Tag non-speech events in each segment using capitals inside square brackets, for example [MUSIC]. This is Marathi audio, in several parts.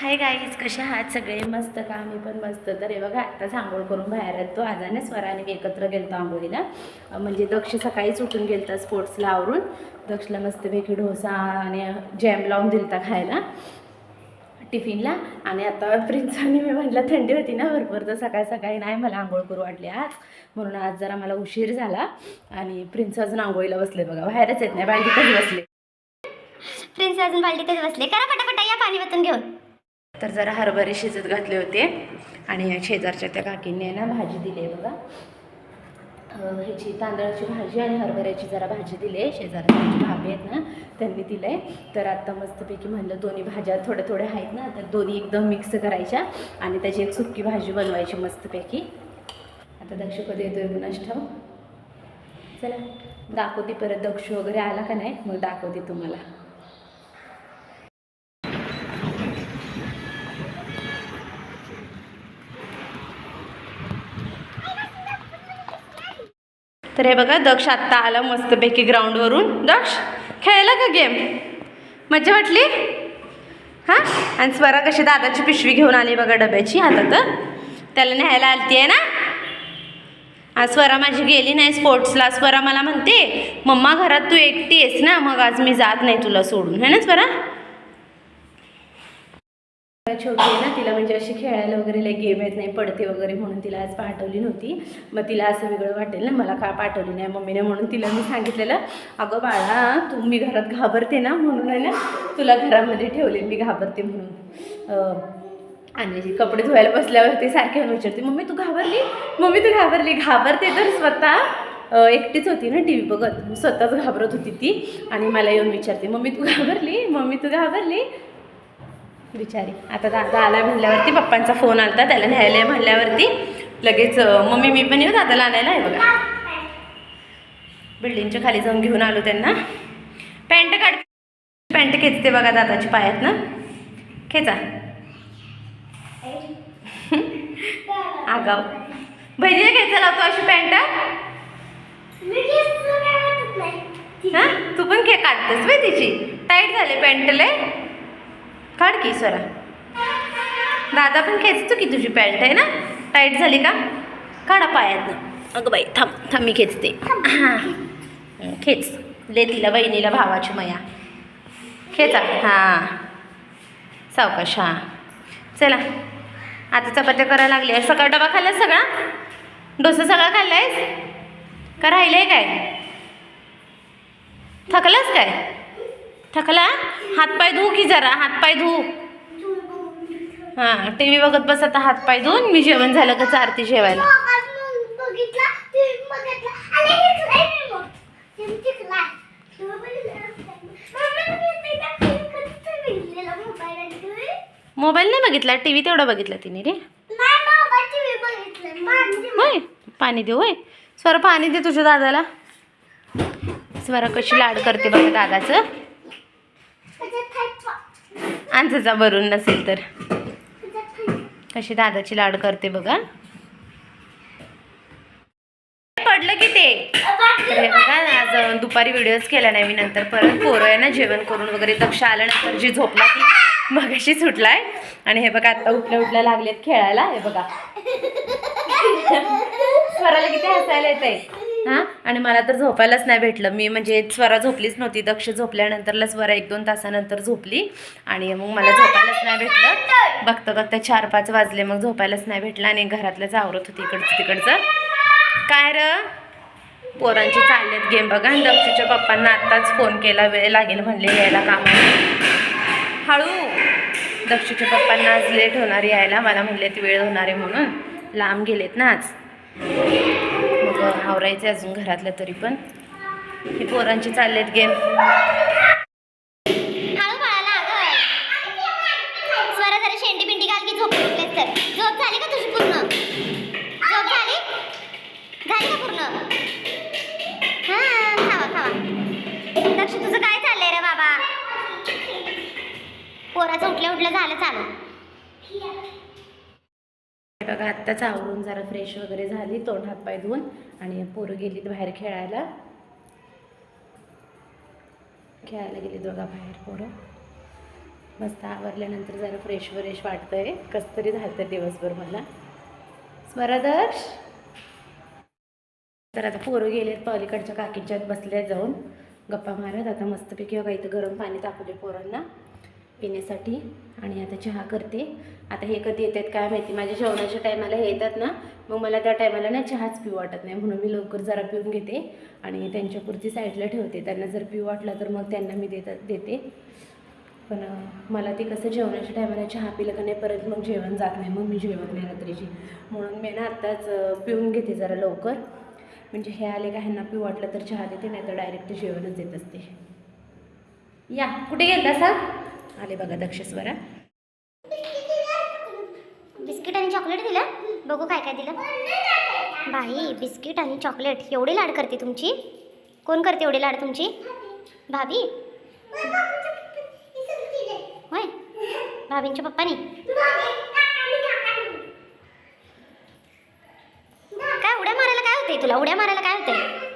हाय गाईज कशा आहात? सगळे मस्त का? आम्ही पण मस्त. तर हे बघा आत्ताच आंघोळ करून बाहेर येतो आजाने स्वराने मी एकत्र गेलतो आंघोळीला. म्हणजे दक्ष सकाळीच उठून गेलता स्पोर्ट्सला आवरून. दक्षला मस्तपैकी डोसा आणि जॅम लावून दिलता खायला. टिफिनला. आणि आता प्रिन्साने मी म्हटलं थंडी होती ना भरपूर तर सकाळी सकाळी नाही मला आंघोळ करू वाटली आज. म्हणून आज जरा मला उशीर झाला. आणि प्रिन्स अजून आंघोळीला बसले बघा. बाहेरच येत नाही बाल्टीतच बसले? प्रिन्स अजून बाल्टीतच बसले? करा पटापटा या पाणी वाचून घेऊन. तर जरा हरभरे शिजत घातले होते. आणि शेजारच्या त्या काकींनी आहे ना भाजी दिली आहे बघा. ह्याची तांदळाची भाजी आणि हरभऱ्याची जरा भाजी दिली आहे. शेजारच्या भाभी आहेत ना त्यांनी दिलं आहे तर आत्ता मस्तपैकी म्हणलं दोन्ही भाज्या थोड्या थोड्या आहेत ना तर दोन्ही एकदम मिक्स करायच्या आणि त्याची एक सुक्की भाजी बनवायची मस्तपैकी. आता दक्ष कधी येतोय गुणाश ठाऊ चला दाखवते परत दक्ष वगैरे आला का नाही मग दाखवते तुम्हाला. तर हे बघा दक्ष आत्ता आला मस्तपैकी ग्राउंडवरून दक्ष खेळला का गेम मजा वाटली? हां? आणि स्वरा कशी दादाची पिशवी घेऊन आली बघा डब्याची हातात त्याला न्यायला आलती आहे ना? आज स्वरा माझी गेली नाही स्पोर्ट्सला स्वरा मला म्हणते मम्मा घरात तू एकटी आहेस ना? मग आज मी जात नाही तुला सोडून. है ना स्वरा? छोटी आहे ना तिला म्हणजे अशी खेळायला वगैरे लई गेम येत नाही पडते वगैरे म्हणून तिला आज पाठवली नव्हती. मग तिला असं वेगळं वाटेल ना मला का पाठवली नाही मम्मीने म्हणून तिला मी सांगितलेलं अगं बाळा तू मी घरात घाबरते ना म्हणून आहे ना तुला घरामध्ये ठेवले मी घाबरते म्हणून. आणि आणि कपडे धुवायला बसल्यावरती सारखे येऊन विचारते मम्मी तू घाबरली? मम्मी तू घाबरली? घाबरते तर स्वतः. एकटीच होती ना टी व्ही बघत स्वतःच घाबरत होती ती. आणि मला येऊन विचारते मम्मी तू घाबरली? मम्मी तू घाबरली? बिचारी. आता दादा आला म्हणल्यावरती पप्पांचा फोन आलता त्याला न्यायला म्हणल्यावरती. लगेच मम्मी मी पण येऊ दादाला आणायला आहे बघा. बिल्डिंगच्या खाली जाऊन घेऊन आलो त्यांना. पॅन्ट काढ पॅन्ट खेचते बघा दादाची पायात ना. खेचा. [LAUGHS] आगाव. बहिणीला खेचा लावतो अशी पॅन्ट? हा? तू पण खे काढतेस बाई तिची? टाईट झाले पॅन्टले? काढ की स्वरा दादा पण खेचतो की तुझी पॅन्ट आहे ना? टाईट झाली का? काढा पायात अगं बाई थांब थांब मी खेचते. हां. खेच. ले तिला बहिणीला भावाची मया. खेचा. हां. सावकाश हां. चला. आता चपात्या करायला लागली आहे. सकाळ डबा खाल्ला सगळा? डोसा सगळा खाल्लायस? का राहिलंय काय? थकलास काय? थकला? हातपाय धू की जरा? हातपाय धू. हां टी व्ही बघत बस आता हातपाय धुवून मी जेवण झालं का चारती जेवायला. मोबाईल नाही बघितला? टी व्ही तेवढा बघितला तिने रे. होय पाणी देऊ होय. स्वरा पाणी दे तुझ्या दादाला. स्वरा कशी लाड करते बघा दादाचं. आमचा भरून नसेल तर. कशी दादाची लाड करते बघा. पडलं की ते. बघा आज दुपारी व्हिडिओज केला नाही मी नंतर परत पोरं आहे ना जेवण करून वगैरे दक्ष आल्यानंतर जी झोपला ती मगाशी सुटलाय. आणि हे बघा आता उठल्या उठल्या लागलेत खेळायला. हे बघा. [LAUGHS] स्वराला किती हसायला येत आहे हां? आणि मला तर झोपायलाच नाही भेटलं. मी म्हणजे स्वरा झोपलीच नव्हती. दक्ष झोपल्यानंतरला स्वरा एक दोन तासानंतर झोपली. आणि मग मला झोपायलाच नाही भेटलं. बघता बघता चार पाच वाजले. मग झोपायलाच नाही भेटलं आणि घरातलंच आवरत होती इकडचं तिकडचं. काय र? पोरांचे चाललेत गेम बघा. आणि दक्षच्या पप्पांना आत्ताच फोन केला. वेळ लागेल म्हणले यायला कामाला. हळू. दक्षच्या पप्पांना आज लेट होणार यायला. मला म्हणले ती वेळ होणार आहे म्हणून. लांब गेलेत ना आज. मग आवरायचे अजून घरातलं तरी पण. हे पोरांची चाललेत गेम जरा शेंडी बिंडी घाल की झोप तर. झोप झाली का तुझी पूर्ण? झोप झाली? का पूर्ण? हा तुझं काय चाललंय रे बाबा? पोराचं उठल्या उठल्या झालं चालू बघा आत्ताच आवरून जरा फ्रेश वगैरे झाली तोंड हातपाय धुवून आणि पोरं गेलीत बाहेर खेळायला. खेळायला गेलीत बघा बाहेर पोरं. मस्त आवरल्यानंतर जरा फ्रेश फ्रेश वाटतंय. कसं तरी झालं दिवसभर मला. स्मरादर्श तर आता पोरं गेलेत पलीकडच्या काकींच्यात बसल्यात जाऊन. गप्पा मारत आता मस्तपैकी बघा इथं गरम पाणी तापवले पोरांना. पिण्यासाठी आणि आता चहा करते. आता हे कधी येतात काय माहिती? माझ्या जेवणाच्या टायमाला हे येतात ना. मग मला त्या टायमाला ना चहाच पिऊ वाटत नाही. म्हणून मी लवकर जरा पिऊन घेते आणि त्यांच्यापुरती साईडला ठेवते. त्यांना जर पिऊ वाटलं तर मग त्यांना मी देतात देते. पण मला ते कसं जेवणाच्या टायमाला चहा पिलं का नाही परत मग जेवण जात नाही. मग मी जेवत नाही रात्रीची. म्हणून मी ना आत्ताच पिऊन घेते जरा लवकर. म्हणजे हे आले का ह्यांना पिऊ वाटलं तर चहा देते नाही तर डायरेक्ट जेवणच देत असते. या. कुठे गेलता सर आले बघा दक्षस्वरा बिस्किट आणि चॉकलेट दिलं? बघू काय काय दिलं. बाई बिस्किट आणि चॉकलेट एवढी लाड करते तुमची? कोण करते एवढी लाड तुमची? भाभी? होय? भाभींच्या पप्पानी? काय उड्या मारायला काय होते तुला? उड्या मारायला काय होते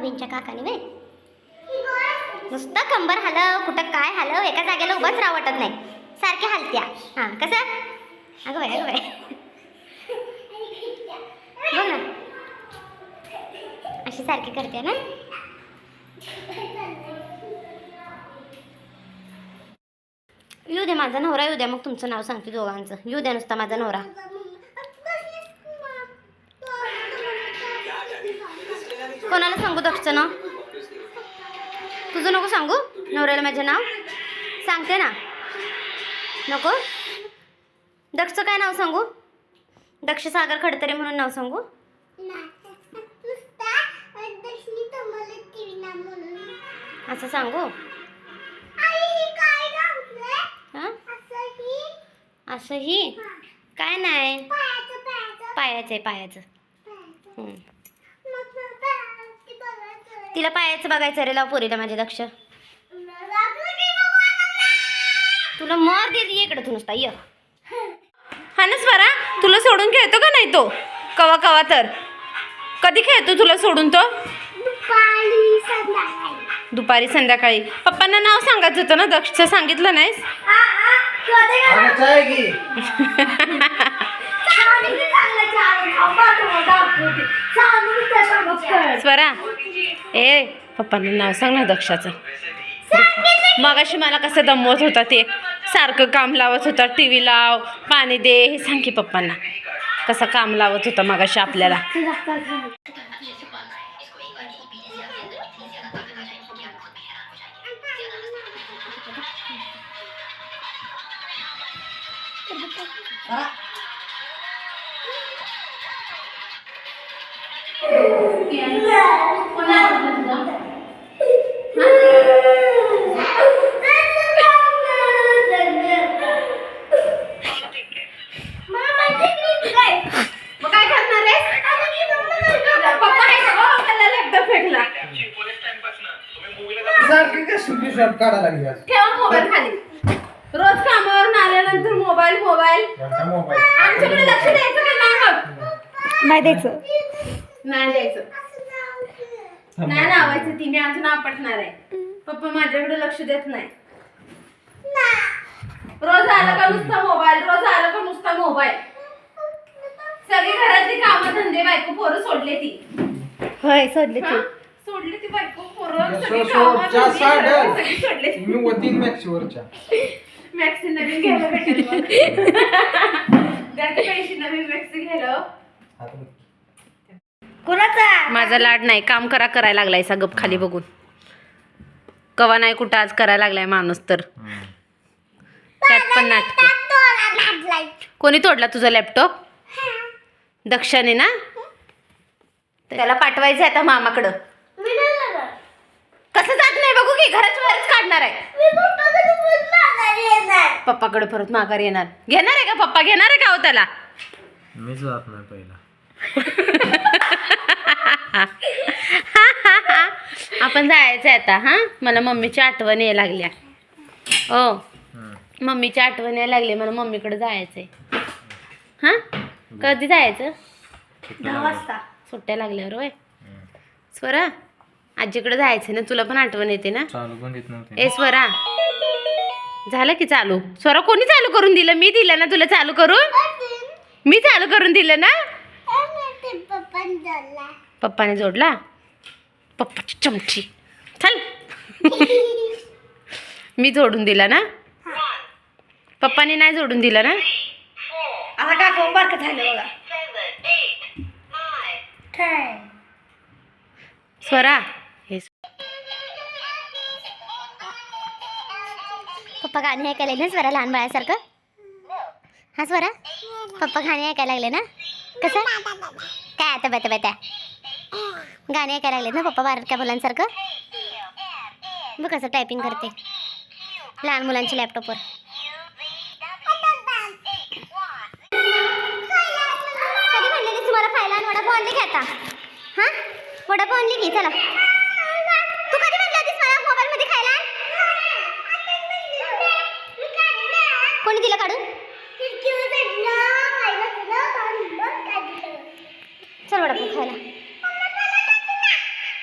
भाभींच्या काकाने वे नुसतं कंबर हलव कुठं काय हलव एका जागेला उभंच राह वाटत नाही. सारखे हलत्या. हां कसं? अगं बाय अगं बाय हो ना. अशी सारखी करते ना? येऊ दे माझा नवरा येऊ द्या मग तुमचं नाव सांगते दोघांचं. येऊ द्या नुसता माझा नवरा. दक्षचं नाव? तुझं नको सांगू. नवऱ्याला माझं नाव. सांगते ना. नको. दक्षचं काय नाव सांगू? दक्ष सागर खडतरे म्हणून नाव सांगू? असं सांगू? हां? असंही? काय नाही. पायाचं आहे पायाचं. तिला पायाचं बघायचं रे लाव पोरीला माझ्या दक्ष तुला मार ये इकडे तू नुसता ये. हा ना स्वरा तुला सोडून खेळतो का नाही तो? कवा कवा तर. कधी खेळतो तुला सोडून तो? दुपारी संध्याकाळी. पप्पांना नाव सांगायचं होतं ना दक्षचं सांगितलं नाहीस? [LAUGHS] [LAUGHS] स्वरा ए पप्पांना नाव सांग ना दक्षाचं. मगाशी मला कसं दमवत होता ते. सारखं काम लावत होता टी व्ही लाव पाणी दे हे सांग की पप्पांना. कसं काम लावत होता मगाशी आपल्याला. Yeah काय करणार पप्पा फेकला सारखी शॉट काढायला लागली आज. ठेवा मोबाईल खाली. रोज कामावरून आल्यानंतर मोबाईल मोबाईल. आमच्याकडे लक्ष द्यायचं का नाही मग नाही द्यायचं. नाही द्यायचं. नाही लावायचं ती मी अजून आपटणार आहे. पप्पा माझ्याकडे लक्ष देत नाही. रोज आला का नुसता मोबाईल रोज आला का नुसता मोबाईल? सगळी घरातली कामं धंदे बायको पोरं सोडले ती. होय सोडले हा? सोडली ती बायको पोरं सो- सगळी सो- कामं च्या [LAUGHS] धंदे साड. सगळं- सगळी सोडले. मी वतीन मॅक्सवरच्या मॅक्सी नवीन घ्यायला भेटेल मग. [LAUGHS] त्याचे पैसे नवीन मॅक्सी घ्यायला. कुणाचा? माझा लाड नाही. काम करा करायला लागलाय सा गप खाली बघून. कवा नाही कुठं आज करायला लागलाय माणूस तर. त्यात पण नाटक. कोणी तोडला तुझा लॅपटॉप दक्षाने ना? त्याला पाठवायचं आता मामाकडं कसं जात नाही बघू की घराच्या बाहेरच काढणार आहे. पप्पाकडे परत माघार येणार. घेणार आहे का पप्पा? घेणार आहे का हो त्याला? मीच जात नाही पहिला. [LAUGHS] आपण जायचं आहे आता हां? मला मम्मीची आठवण यायला लागल्या हो. मम्मीची आठवण यायला लागली मला मम्मीकडे जायचंय. हां? कधी जायचं? दहा वाजता. सुट्ट्या लागल्यावर होय. स्वरा? आजीकडे जायचं ना तुला पण आठवण येते ना? चालू पण देत नव्हते. ए स्वरा. झालं की चालू? स्वरा कोणी चालू करून दिलं? मी दिलं ना तुला चालू करून? मी चालू करून दिलं ना? पप्पाने जोडला? पप्पाची चमची. चल. मी जोडून दिला ना? पप्पाने नाही जोडून दिला ना? आता काका बारकं झालं बघा? स्वरा. पप्पा गाणी ऐकायला लागले ना स्वरा लहान बाळासारखं? हा स्वरा? पप्पा गाणी ऐकायला लागले ना? कसं? काय आता बता बता? गाणी ऐकायला लागले ना पप्पा बारक्या मुलांसारखं? बघ कसं टायपिंग करते. लहान मुलांच्या लॅपटॉपवर कधी म्हणलेली तुम्हाला खायला वडापाव आणली की आता? हा? वडापाव आणली की? चला तू कधी म्हणली होतीस मला मोबाईल मध्ये खायला कोणी दिलं काढून? चल वडापाव खायला.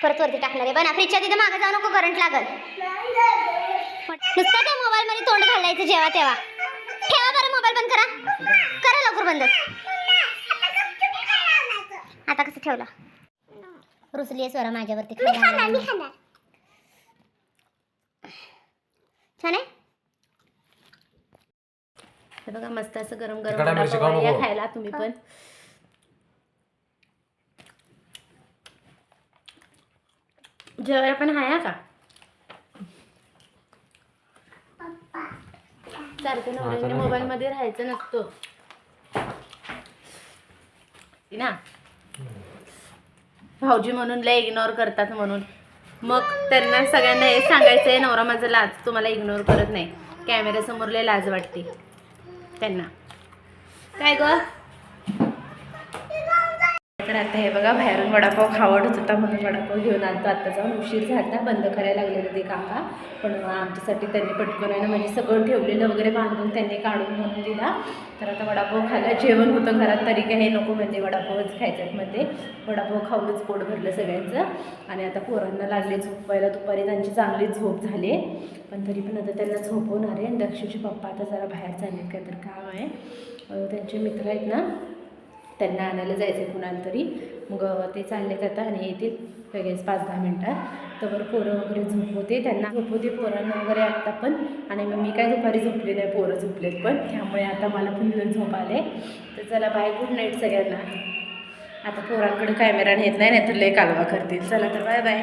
परत वरती टाकणार आहे. बना फ्रीजच्या तिथे मागे जाऊ नको करंट लागल. नुसतं त्या मोबाईल मध्ये तोंड घालायचं जेव्हा तेव्हा. ठेवा बरं मोबाईल बंद करा. करा लवकर बंद. आता कसं ठेवला? रुसली आहे स्वरा माझ्यावरती. छान आहे? हे बघा मस्त असं गरम गरम तिखट वडापाव खाऊ. या नको. खायला तुम्ही पण. जेवायला पण आहे का? सारखं नवऱ्याने मोबाईल मध्ये राहायचं नसतो. ना भाऊजी म्हणून लय इग्नोर करतात म्हणून. मग त्यांना सगळ्यांना हे सांगायचं आहे नवरा माझा लाज तुम्हाला इग्नोर करत नाही. कॅमेऱ्यासमोर लय लाज वाटते. त्यांना. काय ग? पण आता हे बघा बाहेरून वडापाव खावडत होता म्हणून वडापाव घेऊन आणतो. आता जाऊन उशीर झाला बंद करायला लागलेलं ते काका. पण आमच्यासाठी त्यांनी पटकन आहे ना म्हणजे सगळं ठेवलेलं वगैरे बांधून त्यांनी काढून म्हणून दिला. तर आता वडापाव खायला जेवण होतं घरात तरी काही नको म्हणजे वडापावच खायच्यात मध्ये वडापाव खाऊनच पोट भरलं सगळ्यांचं. आणि आता पोरांना लागले झोपवायला दुपारी त्यांची चांगली झोप झाली. पण तरी पण आता त्यांना झोपवणार आहे. आणि दक्षूचे पप्पा आता जरा बाहेर चालले काय तर काम आहे. त्यांचे मित्र आहेत ना त्यांना आणायला जायचं आहे कुणाला तरी. मग ते चाललेत आता आणि येतील लगेच पाच दहा मिनटात. तर पोरं वगैरे झोपवते. त्यांना झोपवते पोरांना वगैरे आत्ता पण. आणि मग मी काय दुपारी झोपले नाही पोरं झोपलेत पण. त्यामुळे आता मला पण झोप आले. तर चला बाय गुड नाईट सगळ्यांना. आता पोरांकडे कॅमेरा नेत नाही नाहीतर लय कालवा करतील. चला तर बाय बाय